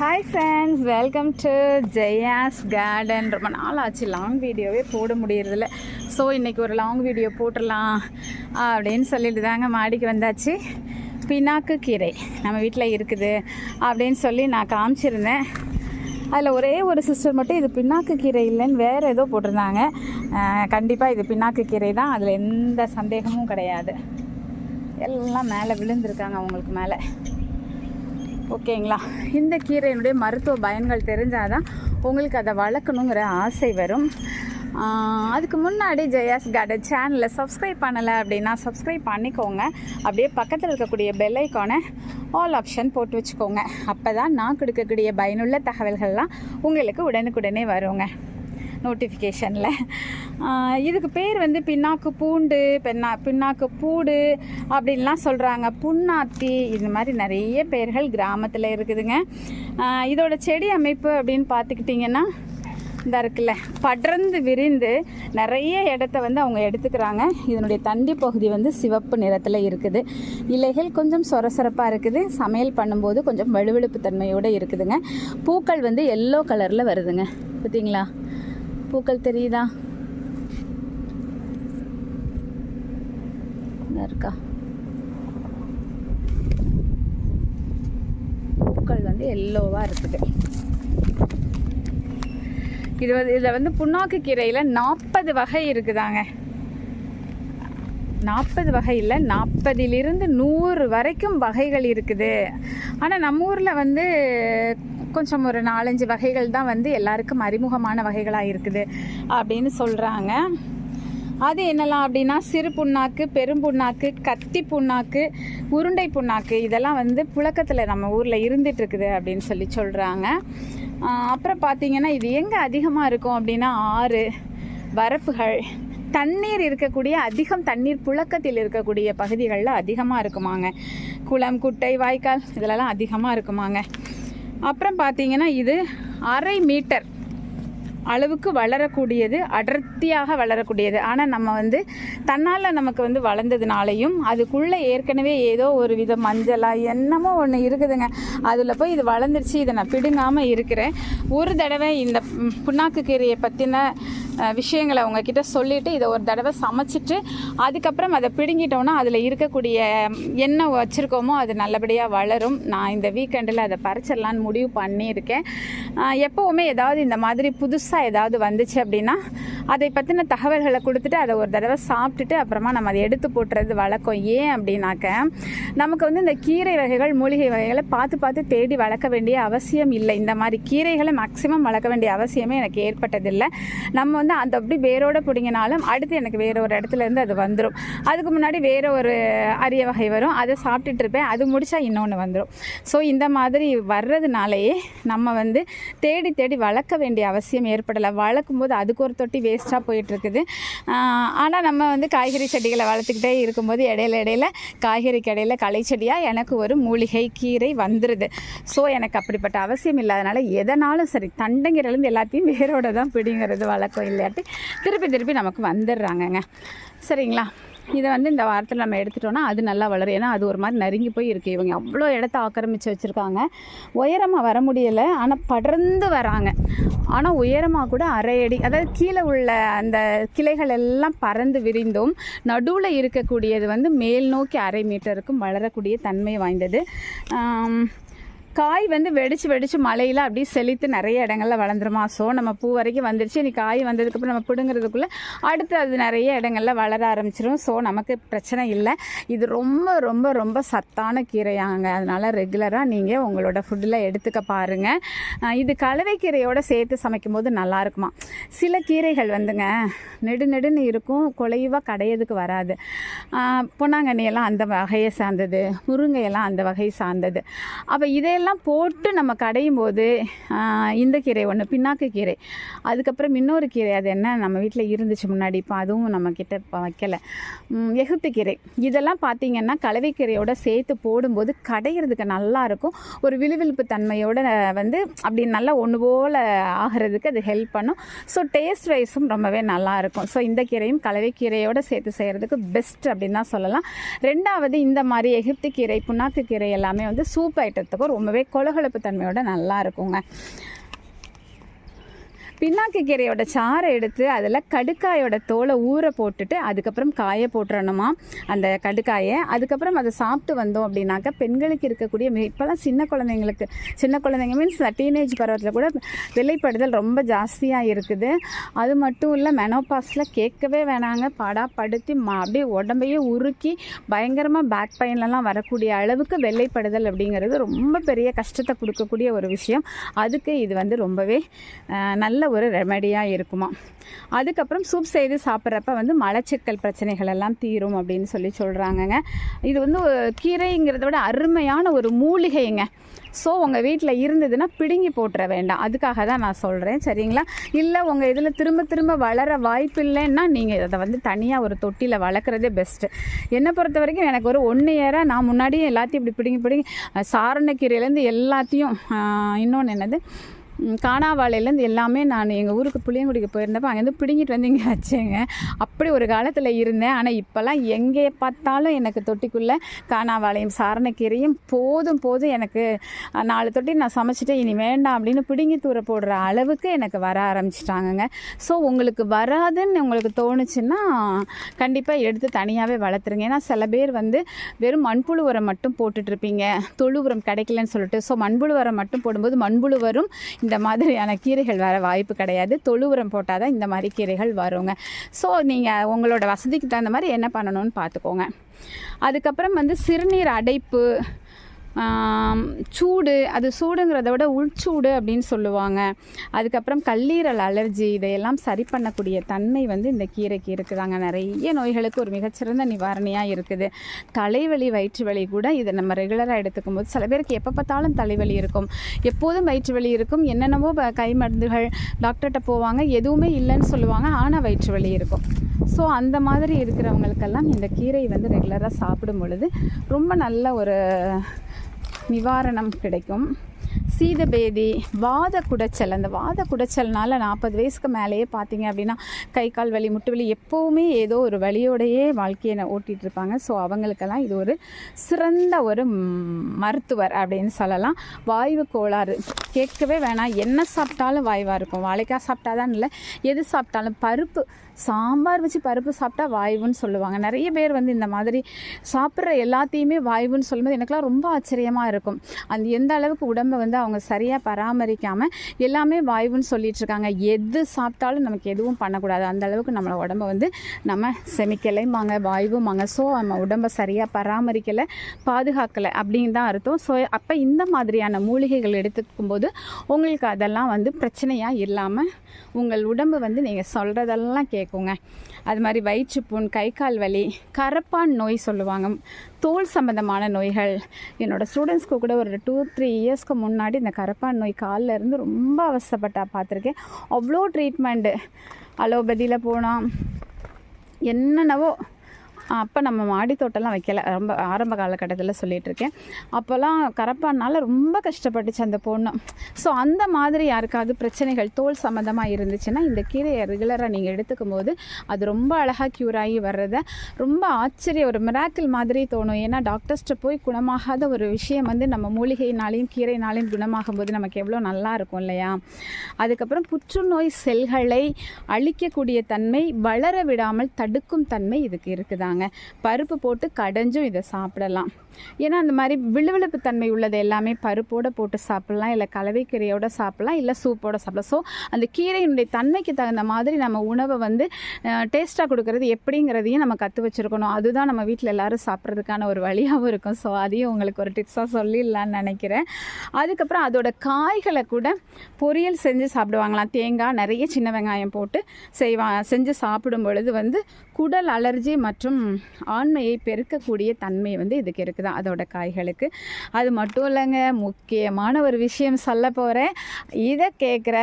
Hi friends welcome to Jaya's garden ரொம்ப நாள் ஆச்சு லாங் வீடியோவே போட முடியறதில்ல. ஸோ இன்றைக்கி ஒரு லாங் வீடியோ போட்டுடலாம் அப்படின்னு சொல்லிட்டு தாங்க மாடிக்கு வந்தாச்சு. பினாக்கு கீரை நம்ம வீட்டில் இருக்குது அப்படின்னு சொல்லி நான் காமிச்சிருந்தேன். அதில் ஒரே ஒரு சிஸ்டர் மட்டும் இது பின்னாக்கு கீரை இல்லைன்னு வேறு ஏதோ போட்டிருந்தாங்க. கண்டிப்பாக இது பின்னாக்கு கீரை தான். அதில் எந்த சந்தேகமும் கிடையாது. எல்லாம் மேலே விழுந்திருக்காங்க அவங்களுக்கு மேலே. ஓகேங்களா? இந்த கீரையினுடைய மருத்துவ பயன்கள் தெரிஞ்சால் தான் உங்களுக்கு அதை வளர்க்கணுங்கிற ஆசை வரும். அதுக்கு முன்னாடி ஜெயாஸ் கார்டன் சேனலை சப்ஸ்கிரைப் பண்ணலை அப்படின்னா சப்ஸ்கிரைப் பண்ணிக்கோங்க. அப்படியே பக்கத்தில் இருக்கக்கூடிய பெல் ஐக்கானை ஆல் ஆப்ஷன் போட்டு வச்சுக்கோங்க. அப்போ தான் நான் கொடுக்கக்கூடிய பயனுள்ள தகவல்கள்லாம் உங்களுக்கு உடனுக்குடனே வருங்க. நோட்டிஃபிகேஷனில் இதுக்கு பேர் வந்து பின்னாக்கு பூண்டு பெண்ணா பின்னாக்கு பூடு அப்படின்லாம் சொல்கிறாங்க புண்ணாத்தி இது மாதிரி நிறைய பெயர்கள் கிராமத்தில் இருக்குதுங்க. இதோட செடி அமைப்பு அப்படின்னு பார்த்துக்கிட்டிங்கன்னா இந்த இருக்குல்ல படர்ந்து விரிந்து நிறைய இடத்த வந்து அவங்க எடுத்துக்கிறாங்க. இதனுடைய தண்டி பகுதி வந்து சிவப்பு நிறத்தில் இருக்குது. இலைகள் கொஞ்சம் சொரசொரப்பாக இருக்குது. சமையல் பண்ணும்போது கொஞ்சம் வலுவெழுப்பு தன்மையோடு இருக்குதுங்க. பூக்கள் வந்து எல்லோ கலரில் வருதுங்க. பார்த்தீங்களா பூக்கள் தெரியுதா? இருக்கா. பூக்கள் வந்து எல்லோவாக இருக்குது. இது வந்து இதில் வந்து புண்ணாக்கு கீரையில் நாற்பது வகை இருக்குதாங்க. நாற்பது வகையில் நாற்பதிலிருந்து நூறு வரைக்கும் வகைகள் இருக்குது. ஆனால் நம்ம ஊரில் வந்து கொஞ்சம் ஒரு நாலஞ்சு வகைகள் தான் வந்து எல்லாருக்கும் அறிமுகமான வகைகளாக இருக்குது அப்படின்னு சொல்கிறாங்க அது என்னலாம் அப்படின்னா சிறு புண்ணாக்கு பெரும் புண்ணாக்கு கத்தி புண்ணாக்கு உருண்டை புண்ணாக்கு இதெல்லாம் வந்து புழக்கத்தில் நம்ம ஊரில் இருந்துட்டு இருக்குது அப்படின்னு சொல்லி சொல்கிறாங்க அப்புறம் பார்த்தீங்கன்னா இது எங்கே அதிகமாக இருக்கும் அப்படின்னா ஆறு வரப்புகள். தண்ணீர் இருக்கக்கூடிய அதிகம் தண்ணீர் புழக்கத்தில் இருக்கக்கூடிய பகுதிகளில் அதிகமாக இருக்குமாங்க. குளம் குட்டை வாய்க்கால் இதிலலாம் அதிகமாக இருக்குமாங்க. அப்புறம் பார்த்தீங்கன்னா இது அரை மீட்டர் அளவுக்கு வளரக்கூடியது அடர்த்தியாக வளரக்கூடியது. ஆனால் நம்ம வந்து தன்னால் நமக்கு வந்து வளர்ந்ததுனாலையும் அதுக்குள்ளே ஏற்கனவே ஏதோ ஒரு வித மஞ்சளாக என்னமோ ஒன்று இருக்குதுங்க. அதில் போய் இது வளர்ந்துருச்சு இதை நான் பிடுங்காமல் இருக்கிறேன். ஒரு தடவை இந்த புண்ணாக்கு கீரையை பற்றின விஷயங்களை உங்ககிட்ட சொல்லிவிட்டு இதை ஒரு தடவை சமைச்சிட்டு அதுக்கப்புறம் அதை பிடுங்கிட்டோன்னா அதில் இருக்கக்கூடிய என்ன வச்சுருக்கோமோ அது நல்லபடியாக வளரும். நான் இந்த வீக்கெண்டில் அதை பறிச்சிடலான்னு முடிவு பண்ணியிருக்கேன். எப்போவுமே ஏதாவது இந்த மாதிரி புதுசாக ஏதாவது வந்துச்சு அப்படின்னா அதை பற்றின தகவல்களை கொடுத்துட்டு அதை ஒரு தடவை சாப்பிட்டுட்டு அப்புறமா நம்ம அதை எடுத்து போட்டுறது வழக்கம். ஏன் அப்படின்னாக்க நமக்கு வந்து இந்த கீரை வகைகள் மூலிகை வகைகளை பார்த்து பார்த்து தேடி வளர்க்க வேண்டிய அவசியம் இல்லை. இந்த மாதிரி கீரைகளை மேக்ஸிமம் வளர்க்க வேண்டிய அவசியமே எனக்கு ஏற்பட்டதில்லை. நம்ம வந்து அந்த அப்படி வேரோட பிடிங்கினாலும் அடுத்து எனக்கு வேற ஒரு இடத்துல இருந்து அது வந்துடும் அதுக்கு முன்னாடி வேற ஒரு அரிய வகை வரும். அதை சாப்பிட்டுட்டு இருப்பேன். அது முடிச்சா இன்னொன்று வந்துடும் ஸோ இந்த மாதிரி வர்றதுனாலேயே நம்ம வந்து தேடி தேடி வளர்க்க வேண்டிய அவசியம் ஏற்படலை. வளர்க்கும் போது அதுக்கு ஒரு தொட்டி வேஸ்ட்டாக போயிட்டுருக்குது ஆனால் நம்ம வந்து காய்கறி செடிகளை வளர்த்துக்கிட்டே இருக்கும்போது இடையில இடையில காய்கறிக்கு இடையில களை செடியாக எனக்கு ஒரு மூலிகை கீரை வந்துடுது ஸோ எனக்கு அப்படிப்பட்ட அவசியம் இல்லாதனால எதனாலும் சரி தண்டங்கிறலேருந்து எல்லாத்தையும் வேரோட தான் பிடிங்கிறது வழக்கம் இல்லாட்டி திருப்பி திருப்பி நமக்கு வந்துடுறாங்கங்க. சரிங்களா? இதை வந்து இந்த வாரத்தில் நம்ம எடுத்துட்டோம்னா அது நல்லா வளரும். ஏன்னா அது ஒரு மாதிரி நறுங்கி போய் இருக்குது இவங்க அவ்வளோ இடத்த ஆக்கிரமித்து வச்சுருக்காங்க. உயரமாக வர முடியலை. ஆனால் படர்ந்து வராங்க. ஆனால் உயரமாக கூட அரை அடி அதாவது கீழே உள்ள அந்த கிளைகள் எல்லாம் பறந்து விரிந்தும் நடுவில் இருக்கக்கூடியது வந்து மேல் நோக்கி அரை மீட்டருக்கும் வளரக்கூடிய தன்மை வாய்ந்தது. காய் வந்து வெடிச்சு வெடிச்சு மழையில் அப்படியே செழித்து நிறைய இடங்கள்ல வளர்ந்துருமா? ஸோ நம்ம பூ வரைக்கும் வந்துருச்சு. இனி காய் வந்ததுக்கப்புறம் நம்ம பிடுங்கிறதுக்குள்ளே அடுத்து அது நிறைய இடங்கள்ல வளர ஆரம்பிச்சிரும். ஸோ நமக்கு பிரச்சனை இல்லை. இது ரொம்ப ரொம்ப ரொம்ப சத்தான கீரையாங்க. அதனால் ரெகுலராக நீங்கள் உங்களோட ஃபுட்டில் எடுத்துக்க பாருங்கள் இது கலவை கீரையோட சேர்த்து சமைக்கும் போது நல்லா இருக்குமா? சில கீரைகள் வந்துங்க நெடு நெடுன்னு இருக்கும். குலைவாக கடையதுக்கு வராது. பொன்னாங்கண்ணியெல்லாம் பொன்னாங்கண்ணி எல்லாம் அந்த வகையை சார்ந்தது. முருங்கையெல்லாம் அந்த வகையை சார்ந்தது. அப்போ இதையெல்லாம் போட்டு நம்ம கடையும் போது இந்த கீரை ஒன்று பின்னாக்கு கீரை. அதுக்கப்புறம் இன்னொரு கீரை அது என்ன? நம்ம வீட்டில் இருந்துச்சு முன்னாடி இப்போ அதுவும் நம்மக்கிட்ட இப்போ வைக்கல. எகுத்து கீரை. இதெல்லாம் பார்த்திங்கன்னா கலவைக்கீரையோட சேர்த்து போடும்போது கடையிறதுக்கு நல்லா இருக்கும். ஒரு விழுவிழுப்பு தன்மையோட வந்து அப்படி நல்லா ஒன்று போல் ஆகிறதுக்கு அது ஹெல்ப் பண்ணும். ஸோ டேஸ்ட் வைஸும் ரொம்பவே நல்லாயிருக்கும் ஸோ இந்த கீரையும் கலவைக்கீரையோட சேர்த்து செய்கிறதுக்கு பெஸ்ட் அப்படின்னு தான் சொல்லலாம். ரெண்டாவது இந்த மாதிரி எகிப்து கீரை புண்ணாக்கு கீரை எல்லாமே வந்து சூப் ஐட்டத்துக்கும் ரொம்பவே ரொம்பவே கொலகொலப்பு தன்மையோட நல்லா இருக்குங்க பின்னாக்கு கீரையோட சாறை எடுத்து அதில் கடுக்காயோட தோலை ஊற போட்டுட்டு அதுக்கப்புறம் காய போட்டுறணுமா? அந்த கடுக்காயை. அதுக்கப்புறம் அதை சாப்பிட்டு வந்தோம் அப்படின்னாக்கா பெண்களுக்கு இருக்கக்கூடிய இப்போலாம் சின்ன குழந்தைங்களுக்கு சின்ன குழந்தைங்க மீன்ஸ் டீனேஜ் பருவத்தில் கூட வெள்ளைப்படுதல் ரொம்ப ஜாஸ்தியாக இருக்குது. அது மட்டும் இல்லை மெனோபாஸில் கேட்கவே வேணாங்க. படா படுத்தி மா அப்படியே உடம்பையே உருக்கி பயங்கரமாக பேக் பெயின்லலாம் வரக்கூடிய அளவுக்கு வெள்ளைப்படுதல் அப்படிங்கிறது ரொம்ப பெரிய கஷ்டத்தை கொடுக்கக்கூடிய ஒரு விஷயம். அதுக்கு இது வந்து ரொம்பவே நல்ல நல்ல ஒரு ரெமடியாக இருக்குமா? அதுக்கப்புறம் சூப் செய்து சாப்பிட்றப்ப வந்து மலச்சிக்கல் பிரச்சனைகள் எல்லாம் தீரும் அப்படின்னு சொல்லி சொல்கிறாங்கங்க இது வந்து கீரைங்கிறத விட அருமையான ஒரு மூலிகைங்க. ஸோ உங்கள் வீட்டில் இருந்ததுன்னா பிடுங்கி போட்டுற வேண்டாம். அதுக்காக தான் நான் சொல்கிறேன் சரிங்களா? இல்லை உங்கள் இதில் திரும்ப திரும்ப வளர வாய்ப்பு இல்லைன்னா நீங்கள் அதை வந்து தனியாக ஒரு தொட்டியில் வளர்க்குறதே பெஸ்ட்டு என்னை பொறுத்த வரைக்கும் எனக்கு ஒரு ஒன்று இயராக நான் முன்னாடியே எல்லாத்தையும் இப்படி பிடுங்கி பிடுங்கி சாரணக்கீரையிலேருந்து எல்லாத்தையும் இன்னொன்று என்னது? காணாவாழையிலேருந்து எல்லாமே நான் எங்கள் ஊருக்கு புளியங்குடிக்கு போயிருந்தப்போ அங்கேருந்து பிடுங்கிட்டு வந்து இங்கே வச்சேங்க. அப்படி ஒரு காலத்தில் இருந்தேன். ஆனால் இப்போல்லாம் எங்கே பார்த்தாலும் எனக்கு தொட்டிக்குள்ளே காணாவாழையும் சாரணக்கீரையும் போதும் போதும் எனக்கு நாலு தொட்டி நான் சமைச்சிட்டு இனி வேண்டாம் அப்படின்னு பிடுங்கி தூர போடுற அளவுக்கு எனக்கு வர ஆரம்பிச்சிட்டாங்கங்க. ஸோ உங்களுக்கு வராதுன்னு உங்களுக்கு தோணுச்சுன்னா கண்டிப்பாக எடுத்து தனியாகவே வளர்த்துருங்க. ஏன்னா சில பேர் வந்து வெறும் மண்புழு உரம் மட்டும் போட்டுட்ருப்பீங்க தொழு உரம் கிடைக்கலன்னு சொல்லிட்டு. ஸோ மண்புழு உரம் மட்டும் போடும்போது மண்புழு வரும் இந்த மாதிரியான கீரைகள் வர வாய்ப்பு கிடையாது. தொழு உரம் போட்டால் தான் இந்த மாதிரி கீரைகள் வருங்க. ஸோ நீங்கள் உங்களோட வசதிக்கு தகுந்த மாதிரி என்ன பண்ணணும்னு பார்த்துக்கோங்க. அதுக்கப்புறம் வந்து சிறுநீர் அடைப்பு சூடு அது சூடுங்கிறத விட உள்சூடு அப்படின்னு சொல்லுவாங்க. அதுக்கப்புறம் கல்லீரல் அலர்ஜி இதையெல்லாம் சரி பண்ணக்கூடிய தன்மை வந்து இந்த கீரைக்கு இருக்குதாங்க. நிறைய நோய்களுக்கு ஒரு மிகச்சிறந்த நிவாரணியாக இருக்குது. தலைவலி வயிற்று வலி கூட இதை நம்ம ரெகுலராக எடுத்துக்கும் போது சில பேருக்கு எப்போ பார்த்தாலும் தலைவலி இருக்கும். எப்போதும் வயிற்று வலி இருக்கும். என்னென்னவோ கை மருந்துகள் டாக்டர்கிட்ட போவாங்க. எதுவுமே இல்லைன்னு சொல்லுவாங்க. ஆனால் வயிற்று வலி இருக்கும். ஸோ அந்த மாதிரி இருக்கிறவங்களுக்கெல்லாம் இந்த கீரை வந்து ரெகுலராக சாப்பிடும் பொழுது ரொம்ப நல்ல ஒரு நிவாரணம் கிடைக்கும். சீதபேதி வாத குடைச்சல். அந்த வாத குடைச்சல்னால நாற்பது வயசுக்கு மேலேயே பார்த்தீங்க அப்படின்னா கை கால் வலி முட்டு வலி எப்போவுமே ஏதோ ஒரு வலியோடையே வாழ்க்கையை ஓட்டிகிட்டு இருப்பாங்க ஸோ அவங்களுக்கெல்லாம் இது ஒரு சிறந்த ஒரு மருத்துவர் அப்படின்னு சொல்லலாம். வாய்வு கோளாறு. கேட்கவே வேணாம். என்ன சாப்பிட்டாலும் வாய்வாக இருக்கும். வாழைக்காய் சாப்பிட்டாதான் இல்லை. எது சாப்பிட்டாலும் பருப்பு சாம்பார் வச்சு பருப்பு சாப்பிட்டா வாய்வுன்னு சொல்லுவாங்க. நிறைய பேர் வந்து இந்த மாதிரி சாப்பிட்ற எல்லாத்தையுமே வாய்வுன்னு சொல்லும்போது எனக்குலாம் ரொம்ப ஆச்சரியமாக இருக்கும். அந்த எந்த அளவுக்கு உடம்பை வந்து அவங்க சரியாக பராமரிக்காமல் எல்லாமே வாய்வுன்னு சொல்லிட்டு இருக்காங்க எது சாப்பிட்டாலும் நமக்கு எதுவும் பண்ணக்கூடாது. அந்த அளவுக்கு நம்மளோட உடம்பை வந்து நம்ம செமிக்கலைம்பாங்க வாய்வுமாங்க ஸோ நம்ம உடம்பை சரியாக பராமரிக்கலை பாதுகாக்கலை அப்படின்னு தான் அர்த்தம். ஸோ அப்போ இந்த மாதிரியான மூலிகைகள் எடுத்துக்கும் போது உங்களுக்கு அதெல்லாம் வந்து பிரச்சனையாக இல்லாமல் உங்கள் உடம்பு வந்து நீங்கள் சொல்கிறதெல்லாம் கேட்குங்க. அது மாதிரி வயிற்றுப்புண் கை கால் வலி கரப்பான் நோய் சொல்லுவாங்க. தோல் சம்பந்தமான நோய்கள். என்னோடய ஸ்டூடெண்ட்ஸ்க்கு கூட ஒரு டூ த்ரீ இயர்ஸ்க்கு முன்னாடி இந்த கரப்பான் நோய் காலில் இருந்து ரொம்ப அவசப்பட்டா பார்த்துருக்கேன். அவ்வளோ ட்ரீட்மெண்ட்டு அலோபதியில் போனால் என்னென்னவோ அப்போ நம்ம மாடி தோட்டம்லாம் வைக்கல. ரொம்ப ஆரம்ப காலகட்டத்தில் சொல்லிட்டு இருக்கேன் அப்போல்லாம் கரப்பானால ரொம்ப கஷ்டப்பட்டுச்சு அந்த பொண்ணு. ஸோ அந்த மாதிரி யாருக்காவது பிரச்சனைகள் தோல் சம்மந்தமாக இருந்துச்சுன்னா இந்த கீரையை ரெகுலராக நீங்கள் எடுத்துக்கும் போது அது ரொம்ப அழகாக க்யூர் ஆகி வர்றத ரொம்ப ஆச்சரிய ஒரு மிராக்கிள் மாதிரி தோணும். ஏன்னா டாக்டர்ஸ்ட்ட போய் குணமாகாத ஒரு விஷயம் வந்து நம்ம மூலிகைனாலையும் கீரைனாலையும் குணமாகும் போது நமக்கு எவ்வளோ நல்லா இருக்கும் இல்லையா? அதுக்கப்புறம் புற்றுநோய் செல்களை அழிக்கக்கூடிய தன்மை வளர விடாமல் தடுக்கும் தன்மை இதுக்கு இருக்குதாங்க. பருப்பு போட்டு கடைஞ்சும் இதை சாப்பிடலாம். ஏன்னா அந்த மாதிரி விழுவிழுப்பு தன்மை உள்ளது எல்லாமே பருப்போட போட்டு சாப்பிடலாம் இல்லை கலவைக்கீரையோட சாப்பிடலாம் இல்லை சூப்போட சாப்பிடலாம். ஸோ அந்த கீரையினுடைய தன்மைக்கு தகுந்த மாதிரி நம்ம உணவை வந்து டேஸ்ட்டாக கொடுக்கறது எப்படிங்கிறதையும் நம்ம கற்று வச்சுருக்கணும். அதுதான் நம்ம வீட்டில் எல்லோரும் சாப்பிட்றதுக்கான ஒரு வழியாகவும் இருக்கும். ஸோ அதையும் உங்களுக்கு ஒரு டிப்ஸாக சொல்லிடலான்னு நினைக்கிறேன். அதுக்கப்புறம் அதோட காய்களை கூட பொரியல் செஞ்சு சாப்பிடுவாங்களாம். தேங்காய் நிறைய சின்ன வெங்காயம் போட்டு செய்வா செஞ்சு சாப்பிடும் பொழுது வந்து குடல் அலர்ஜி மற்றும் ஆண்மையை பெருக்கக்கூடிய தன்மை வந்து இதுக்கு இருக்குதான் அதோட காய்களுக்கு. அது மட்டும் இல்லைங்க முக்கியமான ஒரு விஷயம் சொல்ல போகிறேன் இதை கேட்குற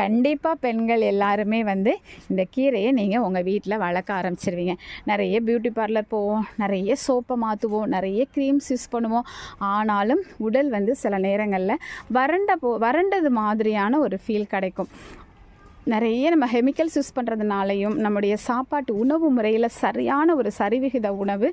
கண்டிப்பாக பெண்கள் எல்லாருமே வந்து இந்த கீரையை நீங்கள் உங்கள் வீட்டில் வளர்க்க ஆரம்பிச்சிருவீங்க. நிறைய பியூட்டி பார்லர் போவோம் நிறைய சோப்பை மாற்றுவோம் நிறைய க்ரீம்ஸ் யூஸ் பண்ணுவோம். ஆனாலும் உடல் வந்து சில நேரங்களில் வறண்ட போ வறண்டது மாதிரியான ஒரு ஃபீல் கிடைக்கும். நிறைய நம்ம கெமிக்கல்ஸ் யூஸ் பண்ணுறதுனாலையும் நம்முடைய சாப்பாட்டு உணவு முறையில் சரியான ஒரு சரிவிகித உணவு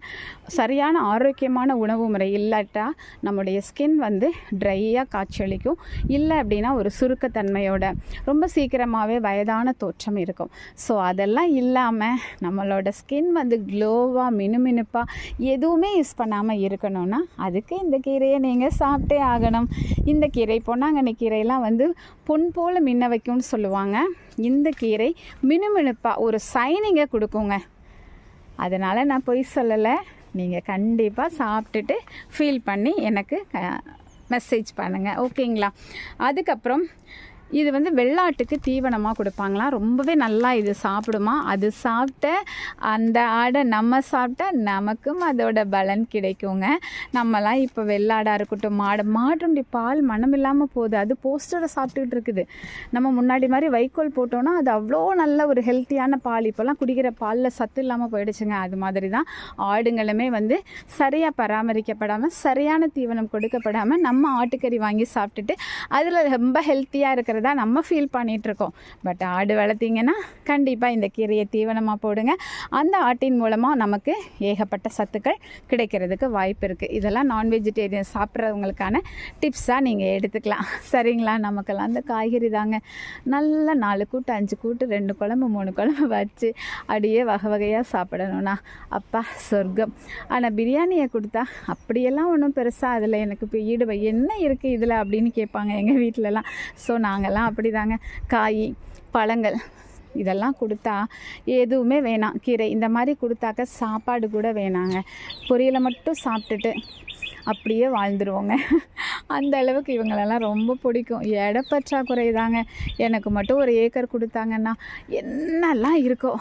சரியான ஆரோக்கியமான உணவு முறை இல்லாட்டா நம்முடைய ஸ்கின் வந்து ட்ரையாக காய்ச்சலிக்கும் இல்லை அப்படின்னா ஒரு சுருக்கத்தன்மையோட ரொம்ப சீக்கிரமாகவே வயதான தோற்றம் இருக்கும். ஸோ அதெல்லாம் இல்லாமல் நம்மளோட ஸ்கின் வந்து க்ளோவாக மினுமினுப்பாக எதுவுமே யூஸ் பண்ணாமல் இருக்கணும்னா அதுக்கு இந்த கீரையை நீங்கள் சாப்பிட்டே ஆகணும். இந்த கீரை பொன்னாங்கண்ணி கீரையெல்லாம் வந்து பொன் போல் மின்ன வைக்கும்னு சொல்லுவாங்க. இந்த கீரை மினுமினுப்பாக ஒரு சைனிங்கை கொடுக்குங்க. அதனால் நான் பொய் சொல்லலை. நீங்கள் கண்டிப்பாக சாப்பிட்டுட்டு ஃபீல் பண்ணி எனக்கு மெசேஜ் பண்ணுங்கள் ஓகேங்களா அதுக்கப்புறம் இது வந்து வெள்ளாட்டுக்கு தீவனமாக கொடுப்பாங்களாம். ரொம்பவே நல்லா இது சாப்பிடுமா. அது சாப்பிட்ட அந்த ஆடை நம்ம சாப்பிட்டா நமக்கும் அதோட பலன் கிடைக்குங்க. நம்மலாம் இப்போ வெள்ளாடாக இருக்கட்டும் மாடு மாடுடைய பால் மனம் இல்லாமல் போகுது. அது போஸ்டரை சாப்பிட்டுக்கிட்டு இருக்குது. நம்ம முன்னாடி மாதிரி வைக்கோல் போட்டோன்னா அது அவ்வளோ நல்ல ஒரு ஹெல்த்தியான பால். இப்போல்லாம் குடிக்கிற பாலில் சத்து இல்லாமல் போயிடுச்சுங்க. அது மாதிரி தான் ஆடுங்களுமே வந்து சரியாக பராமரிக்கப்படாமல் சரியான தீவனம் கொடுக்கப்படாமல் நம்ம ஆட்டுக்கறி வாங்கி சாப்பிட்டுட்டு அதில் ரொம்ப ஹெல்த்தியாக இருக்கிறதா நம்ம ஃபீல் பண்ணிகிட்ருக்கோம் பட் ஆடு வளர்த்திங்கன்னா கண்டிப்பாக இந்த கீரையை தீவனமாக போடுங்க. அந்த ஆட்டின் மூலமாக நமக்கு ஏகப்பட்ட சத்துக்கள் கிடைக்கிறதுக்கு வாய்ப்பு இருக்குது இதெல்லாம் நான் வெஜிடேரியன் சாப்பிட்றவங்களுக்கான டிப்ஸாக நீங்கள் எடுத்துக்கலாம். சரிங்களா? நமக்கெல்லாம் அந்த காய்கறி தாங்க. நல்ல நாலு கூட்டு அஞ்சு கூட்டு ரெண்டு குழம்பு மூணு குழம்பு வச்சு அப்படியே வகை வகையாக சாப்பிடணும்னா அப்பா சொர்க்கம். ஆனால் பிரியாணியை கொடுத்தா அப்படியெல்லாம் ஒன்றும் பெருசாக அதில் எனக்கு இப்போ ஈடுபை என்ன இருக்குது இதில் அப்படின்னு கேட்பாங்க எங்கள் வீட்டிலலாம் ஸோ நாங்கள் நாங்கள்லாம் அப்படி தாங்க காய் பழங்கள் இதெல்லாம் கொடுத்தா எதுவுமே வேணாம். கீரை இந்த மாதிரி கொடுத்தாக்க சாப்பாடு கூட வேணாங்க. பொரியலை மட்டும் சாப்பிட்டுட்டு அப்படியே வாழ்ந்துருவோங்க. அந்த அளவுக்கு இவங்களெல்லாம் ரொம்ப பிடிக்கும். எடை பற்றாக்குறை தாங்க. எனக்கு மட்டும் ஒரு ஏக்கர் கொடுத்தாங்கன்னா என்னெல்லாம் இருக்கோ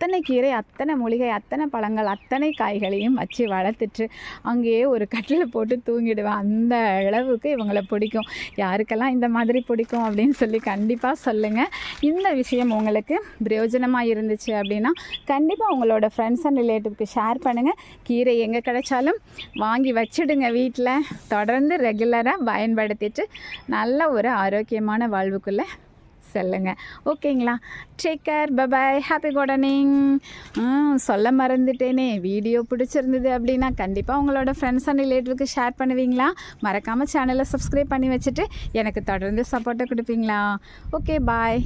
அத்தனை கீரை அத்தனை மூலிகை அத்தனை பழங்கள் அத்தனை காய்களையும் வச்சு வளர்த்துட்டு அங்கேயே ஒரு கட்டில் போட்டு தூங்கிடுவேன். அந்த அளவுக்கு இவங்களை பிடிக்கும். யாருக்கெல்லாம் இந்த மாதிரி பிடிக்கும் அப்படின்னு சொல்லி கண்டிப்பாக சொல்லுங்கள் இந்த விஷயம் உங்களுக்கு பிரயோஜனமாக இருந்துச்சு அப்படின்னா கண்டிப்பாக உங்களோட ஃப்ரெண்ட்ஸ் அண்ட் ரிலேட்டிவ்க்கு ஷேர் பண்ணுங்கள் கீரை எங்கே கிடைச்சாலும் வாங்கி வச்சிடுங்க வீட்டில் தொடர்ந்து ரெகுலராக பயன்படுத்திட்டு நல்ல ஒரு ஆரோக்கியமான வாழ்வுக்குள்ளே செல்லுங்க. ஓகேங்களா? Take care bye bye happy gardening சொல்ல மறந்துட்டேனே. வீடியோ பிடிச்சிருந்தது அப்படின்னா கண்டிப்பாக உங்களோட ஃப்ரெண்ட்ஸ் அண்ட் ரிலேட்டிவ்க்கு ஷேர் பண்ணுவீங்களா? மறக்காமல் சேனலை சப்ஸ்கிரைப் பண்ணி வச்சுட்டு எனக்கு தொடர்ந்து சப்போர்ட்டை கொடுப்பீங்களா? Okay bye